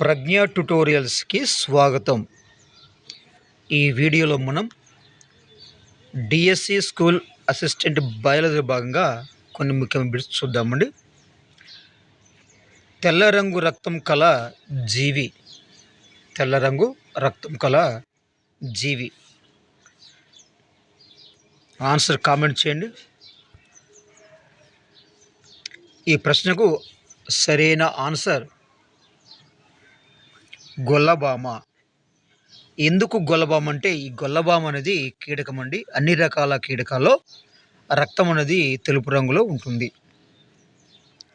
ప్రజ్ఞ ట్యుటోరియల్స్కి స్వాగతం. ఈ వీడియోలో మనం డిఎస్సి స్కూల్ అసిస్టెంట్ బయాలజీ భాగంగా కొన్ని ముఖ్యమైన బిట్స్ చూద్దామండి. తెల్ల రంగు రక్తం కల జీవి. తెల్ల రంగు రక్తం కల జీవి. ఆన్సర్ కామెంట్ చేయండి. ఈ ప్రశ్నకు సరైన ఆన్సర్ గొల్లబామ. ఎందుకు గొల్లబామ అంటే ఈ గొల్లబామ అనేది కీటకం అండి. అన్ని రకాల కీటకాల్లో రక్తం అనేది తెలుపు రంగులో ఉంటుంది.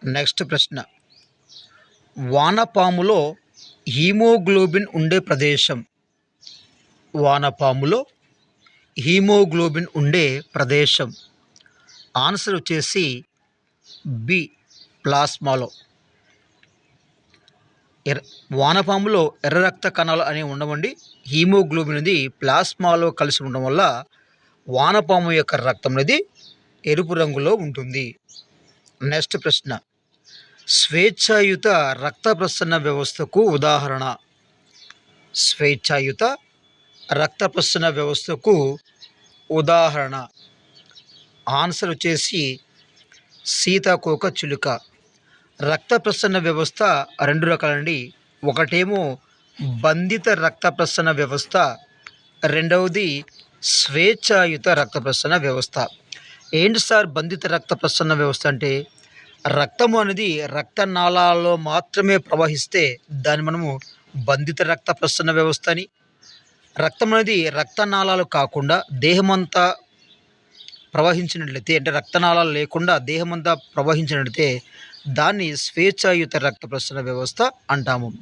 నెక్స్ట్ ప్రశ్న. వానపాములో హీమోగ్లోబిన్ ఉండే ప్రదేశం. వానపాములో హీమోగ్లోబిన్ ఉండే ప్రదేశం. ఆన్సర్ వచ్చేసి బి ప్లాస్మాలో. ఎర్ర వానపాములో ఎర్ర రక్త కణాలు అనేవి ఉండవండి. హీమోగ్లోబిన్ అనేది ప్లాస్మాలో కలిసి ఉండడం వల్ల వానపాము యొక్క రక్తం అనేది ఎరుపు రంగులో ఉంటుంది. నెక్స్ట్ ప్రశ్న. స్వేచ్ఛాయుత రక్త ప్రసరణ వ్యవస్థకు ఉదాహరణ. స్వేచ్ఛాయుత రక్త ప్రసరణ వ్యవస్థకు ఉదాహరణ. ఆన్సర్ వచ్చేసి సీతాకోక చిలుక. రక్త ప్రసరణ వ్యవస్థ రెండు రకాలండి. ఒకటేమో బంధిత రక్త ప్రసరణ వ్యవస్థ రెండవది స్వేచ్ఛాయుత రక్త ప్రసరణ వ్యవస్థ. ఏంటి సార్ బంధిత రక్త ప్రసరణ వ్యవస్థ అంటే? రక్తము అనేది రక్తనాళాల్లో మాత్రమే ప్రవహిస్తే దాన్ని మనము బంధిత రక్త ప్రసరణ వ్యవస్థ అని. రక్తం అనేది రక్తనాళాలు కాకుండా దేహమంతా ప్రవహించినట్లయితే అంటే రక్తనాళాలు లేకుండా దేహమంతా ప్రవహించినట్లయితే దాన్ని స్వేచ్ఛాయుత రక్త ప్రసరణ వ్యవస్థ అంటాము.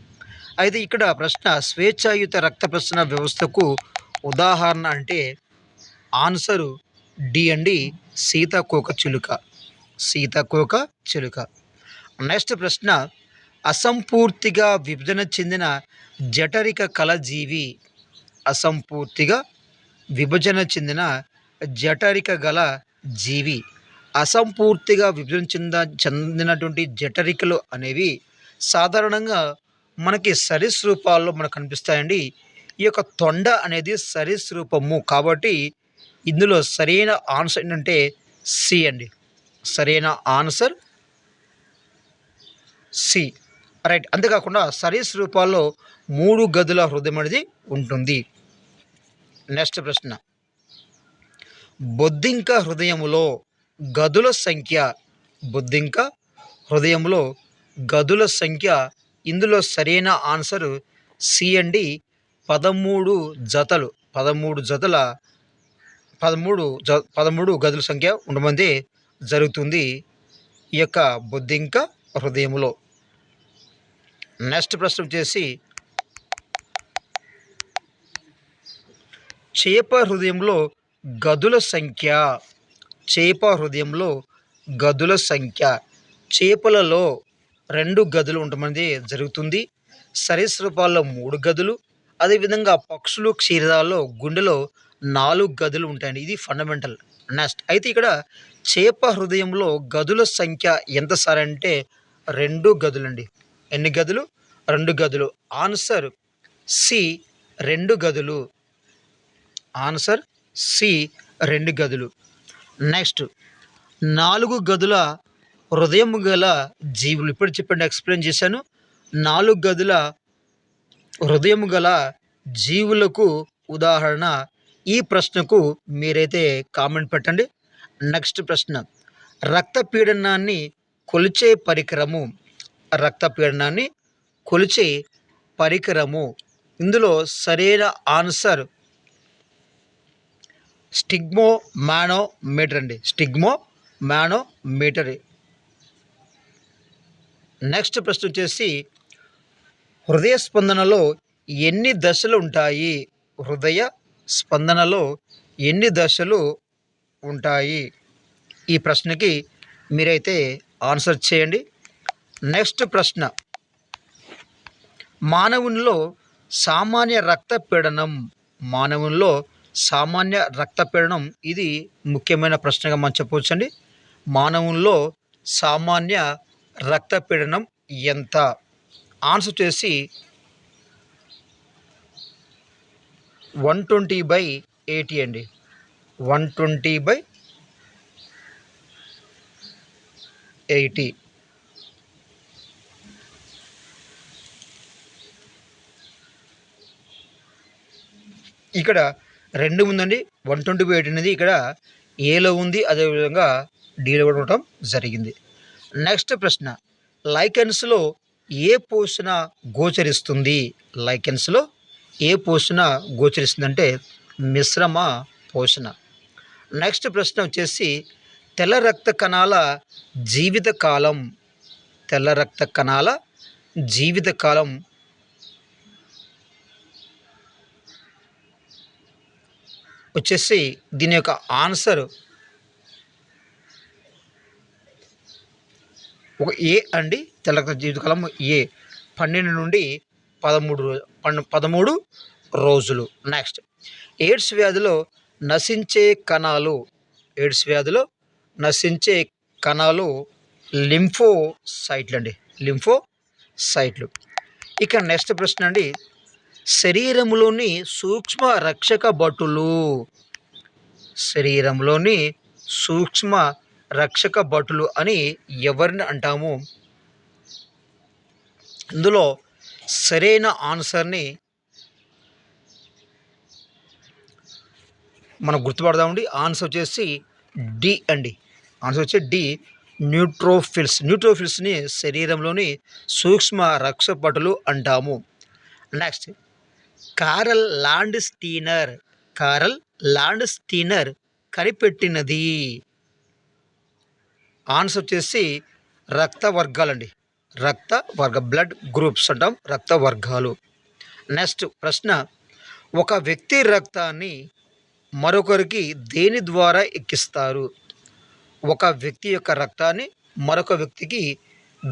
అయితే ఇక్కడ ప్రశ్న స్వేచ్ఛాయుత రక్త ప్రసరణ వ్యవస్థకు ఉదాహరణ అంటే ఆన్సరు డి అండి సీతాకోక చిలుక. సీతాకోక చిలుక. నెక్స్ట్ ప్రశ్న అసంపూర్తిగా విభజన చెందిన జఠరిక కలజీవి అసంపూర్తిగా విభజన చెందిన జఠరిక గల జీవి. అసంపూర్తిగా విభజన చెంద చెందినటువంటి జఠరికలు అనేవి సాధారణంగా మనకి సరీసృపాల్లో మనకు కనిపిస్తాయండి. ఈ యొక్క తొండ అనేది సరీసృపము. కాబట్టి ఇందులో సరైన ఆన్సర్ ఏంటంటే సి అండి. సరైన ఆన్సర్ సి. రైట్. అంతేకాకుండా సరీసృపాల్లో మూడు గదుల హృదయం అనేది ఉంటుంది. నెక్స్ట్ ప్రశ్న. బొద్దింక హృదయములో గదుల సంఖ్య బొద్దింక హృదయంలో గదుల సంఖ్య ఇందులో సరైన ఆన్సర్ సి అండి పదమూడు జతలు. పదమూడు జతల పదమూడు జ పదమూడు గదుల సంఖ్య ఉండమంది జరుగుతుంది ఈ యొక్క బొద్దింక హృదయంలో. నెక్స్ట్ ప్రశ్న వచ్చేసి చేప హృదయంలో గదుల సంఖ్య చేప హృదయంలో గదుల సంఖ్య. చేపలలో రెండు గదులు ఉండమనేది జరుగుతుంది. సరీసృపాల్లో మూడు గదులు అదేవిధంగా పక్షులు క్షీరదాల్లో గుండెలో నాలుగు గదులు ఉంటాయండి. ఇది ఫండమెంటల్ నెక్స్ట్ అయితే ఇక్కడ చేప హృదయంలో గదుల సంఖ్య ఎంత సార్ అంటే రెండు గదులండి. ఎన్ని గదులు? రెండు గదులు. ఆన్సర్ సి రెండు గదులు. ఆన్సర్ సి రెండు గదులు. నెక్స్ట్ నాలుగు గదుల హృదయం గల జీవులు. ఇప్పుడు చెప్పండి ఎక్స్ప్లెయిన్ చేశాను. నాలుగు గదుల హృదయం గల జీవులకు ఉదాహరణ ఈ ప్రశ్నకు మీరైతే కామెంట్ పెట్టండి. నెక్స్ట్ ప్రశ్న రక్తపీడనాన్ని కొలిచే పరికరము. రక్తపీడనాన్ని కొలిచే పరికరము. ఇందులో సరైన ఆన్సర్ స్టిగ్మో మ్యానో మీటర్ అండి స్టిగ్మో మ్యానో మీటర్ నెక్స్ట్ ప్రశ్న వచ్చేసి హృదయ స్పందనలో ఎన్ని దశలు ఉంటాయి? హృదయ స్పందనలో ఎన్ని దశలు ఉంటాయి? ఈ ప్రశ్నకి మీరైతే ఆన్సర్ చేయండి. నెక్స్ట్ ప్రశ్న మానవునిలో సామాన్య రక్తపీడనం మానవునిలో సామాన్య రక్తపీడనం ఇది ముఖ్యమైన ప్రశ్నగా మనం చెప్పవచ్చండి. మానవుల్లో సామాన్య రక్తపీడనం ఎంత? ఆన్సర్ చేసి వన్ ట్వంటీ బై ఎయిటీ అండి. One twenty by eighty. ఇక్కడ రెండు ఉందండి. వన్ ట్వంటీ బై ఎయిట్ అనేది ఇక్కడ ఏలో ఉంది. అదేవిధంగా డీలో కూడా ఉండటం జరిగింది. నెక్స్ట్ ప్రశ్న. లైకెన్స్లో ఏ పోషణ గోచరిస్తుంది? లైకెన్స్లో ఏ పోషణ గోచరిస్తుందంటే మిశ్రమ పోషణ నెక్స్ట్ ప్రశ్న వచ్చేసి తెల్ల రక్త కణాల జీవితకాలం తెల్ల రక్త కణాల జీవితకాలం వచ్చేసి దీని యొక్క ఆన్సర్ ఒక ఏ అండి? తెల్ల జీవితకాలం ఏ. పన్నెండు నుండి పదమూడు రోజు పన్ను పదమూడు రోజులు. నెక్స్ట్ ఎయిడ్స్ వ్యాధిలో నశించే కణాలు. ఎయిడ్స్ వ్యాధిలో నశించే కణాలు లింఫో సైట్లు అండి. లింఫో సైట్లు ఇక నెక్స్ట్ ప్రశ్న అండి. శరీరంలోని సూక్ష్మ రక్షక భటులు. శరీరంలోని సూక్ష్మ రక్షక భటులు అని ఎవరిని అంటాము? ఇందులో సరైన ఆన్సర్ని మనం గుర్తుపడదామండి. ఆన్సర్ వచ్చేసి డి అండి. ఆన్సర్ వచ్చి డి న్యూట్రోఫిల్స్. న్యూట్రోఫిల్స్ని శరీరంలోని సూక్ష్మ రక్షపటులు అంటాము. Next Karl Landsteiner Karl Landsteiner కనిపెట్టినది. Answer వచ్చేసి రక్త వర్గాలండి రక్త వర్గ బ్లడ్ గ్రూప్స్ అంటాం రక్త వర్గాలు నెక్స్ట్ ప్రశ్న ఒక వ్యక్తి రక్తాన్ని మరొకరికి దేని ద్వారా ఎక్కిస్తారు? ఒక వ్యక్తి యొక్క రక్తాన్ని మరొక వ్యక్తికి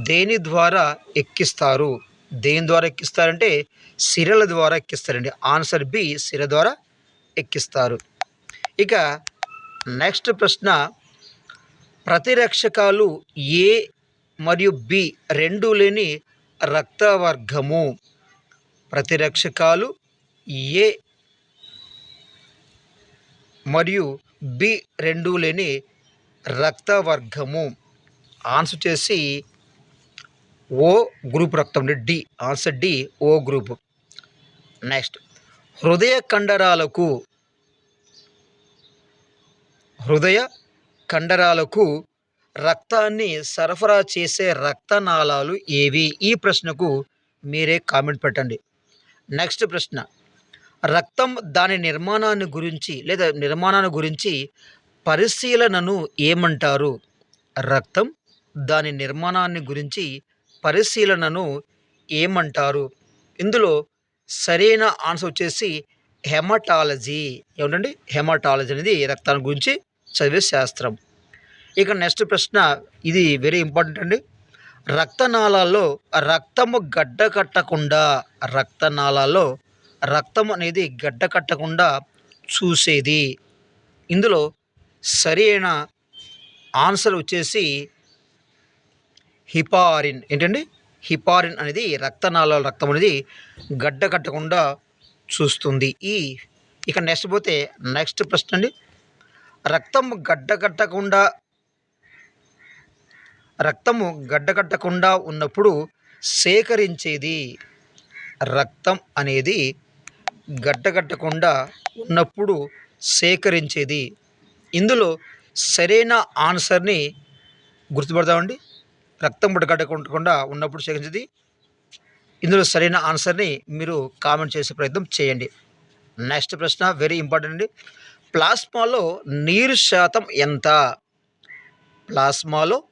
దేని ద్వారా ఎక్కిస్తారు? దేని ద్వారా ఎక్కిస్తారంటే? సిరల ద్వారా ఎక్కిస్తారండి. ఆన్సర్ బి సిర ద్వారా ఎక్కిస్తారు. ఇక నెక్స్ట్ ప్రశ్న ప్రతిరక్షకాలు ఏ మరియు బి రెండు లేని రక్తవర్గము. ప్రతిరక్షకాలు ఏ మరియు బి రెండు లేని రక్తవర్గము. ఆన్సర్ చేసి ఓ గ్రూప్ రక్తం D. Answer D O group. Next హృదయ కండరాలకు హృదయ కండరాలకు రక్తాన్ని సరఫరా చేసే రక్తనాళాలు ఏవి? ఈ ప్రశ్నకు మీరే కామెంట్ పెట్టండి. నెక్స్ట్ ప్రశ్న రక్తం దాని నిర్మాణాన్ని గురించి లేదా నిర్మాణాన్ని గురించి పరిశీలనను ఏమంటారు? రక్తం దాని నిర్మాణాన్ని గురించి పరిశీలనను ఏమంటారు? ఇందులో సరైన ఆన్సర్ వచ్చేసి హెమటాలజీ. ఏమిటండి? హెమటాలజీ అనేది రక్తాన్ని గురించి చదివే శాస్త్రం. ఇక నెక్స్ట్ ప్రశ్న ఇది వెరీ ఇంపార్టెంట్ అండి. రక్తనాళాల్లో రక్తము గడ్డ కట్టకుండా రక్తనాళాల్లో రక్తం అనేది గడ్డ కట్టకుండా చూసేది. ఇందులో సరైన ఆన్సర్ వచ్చేసి హిపారిన్. ఏంటండి? హిపారిన్ అనేది రక్తనాళాల రక్తం అనేది గడ్డ కట్టకుండా చూస్తుంది. ఈ ఇక నెక్స్ట్ పోతే నెక్స్ట్ ప్రశ్న అండి. రక్తం గడ్డ కట్టకుండా రక్తము గడ్డకట్టకుండా ఉన్నప్పుడు సేకరించేది రక్తం అనేది గడ్డగట్టకుండా ఉన్నప్పుడు సేకరించేది. ఇందులో సరైన ఆన్సర్ని గుర్తుపడతామండి. రక్తం గడ్డకట్టకుండా ఉన్నప్పుడు సేకరించేది. ఇందులో సరైన ఆన్సర్ని మీరు కామెంట్ చేసే ప్రయత్నం చేయండి. నెక్స్ట్ ప్రశ్న వెరీ ఇంపార్టెంట్ అండి. ప్లాస్మాలో నీరు శాతం ఎంత? ప్లాస్మాలో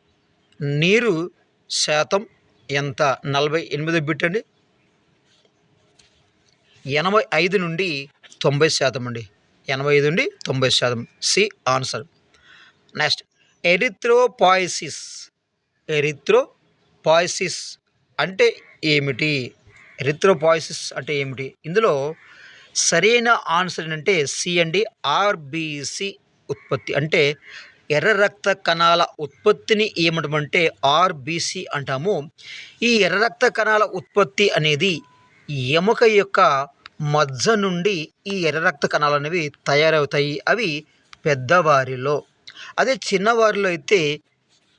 నీరు శాతం ఎంత? నలభై ఎనిమిది బిట్ అండి. ఎనభై ఐదు నుండి తొంభై శాతం అండి. ఎనభై ఐదు నుండి తొంభై శాతం. C answer. Next erythropoiesis. Erythropoiesis అంటే ఏమిటి? ఎరిథ్రోపాయిసిస్ అంటే ఏమిటి? ఇందులో సరైన ఆన్సర్ ఏంటంటే సి అండి ఆర్బిసి ఉత్పత్తి. అంటే ఎర్ర రక్త కణాల ఉత్పత్తిని ఏమంటామంటే ఆర్బిసి అంటాము. ఈ ఎర్ర రక్త కణాల ఉత్పత్తి అనేది ఎముక యొక్క మజ్జ నుండి ఈ ఎర్ర రక్త కణాలు అనేవి తయారవుతాయి. అవి పెద్దవారిలో. అదే చిన్నవారిలో అయితే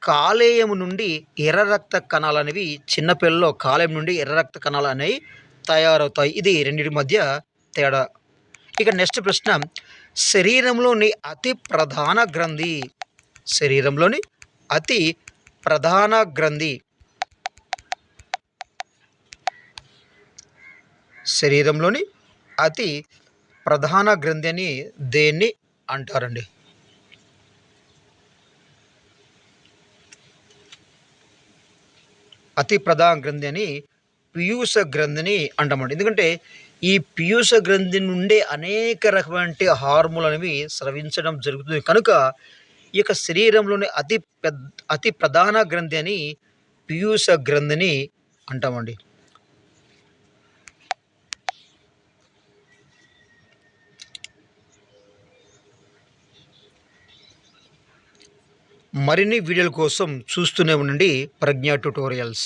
కాలేయం నుండి ఎర్ర రక్త కణాలు అనేవి చిన్నపిల్లలో కాలేయం నుండి ఎర్ర రక్త కణాలు అనేవి తయారవుతాయి. ఇది రెండింటి మధ్య తేడా. ఇక నెక్స్ట్ ప్రశ్న. శరీరంలోని అతి ప్రధాన గ్రంథి. శరీరంలోని అతి ప్రధాన గ్రంథి. శరీరంలోని అతి ప్రధాన గ్రంథి అని దేన్ని అంటారండి? అతి ప్రధాన గ్రంథి అని పీయూష గ్రంథిని అంటామండి. ఎందుకంటే ఈ పీయూష గ్రంథి నుండే అనేక రకమైన హార్మోన్లు అనేవి స్రవించడం జరుగుతుంది. కనుక ఈ యొక్క శరీరంలోని అతి పెద్ద అతి ప్రధాన గ్రంథి అని పీయూష గ్రంథిని అంటామండి. మరిన్ని వీడియోల కోసం చూస్తూనే ఉండండి ప్రజ్ఞా ట్యుటోరియల్స్.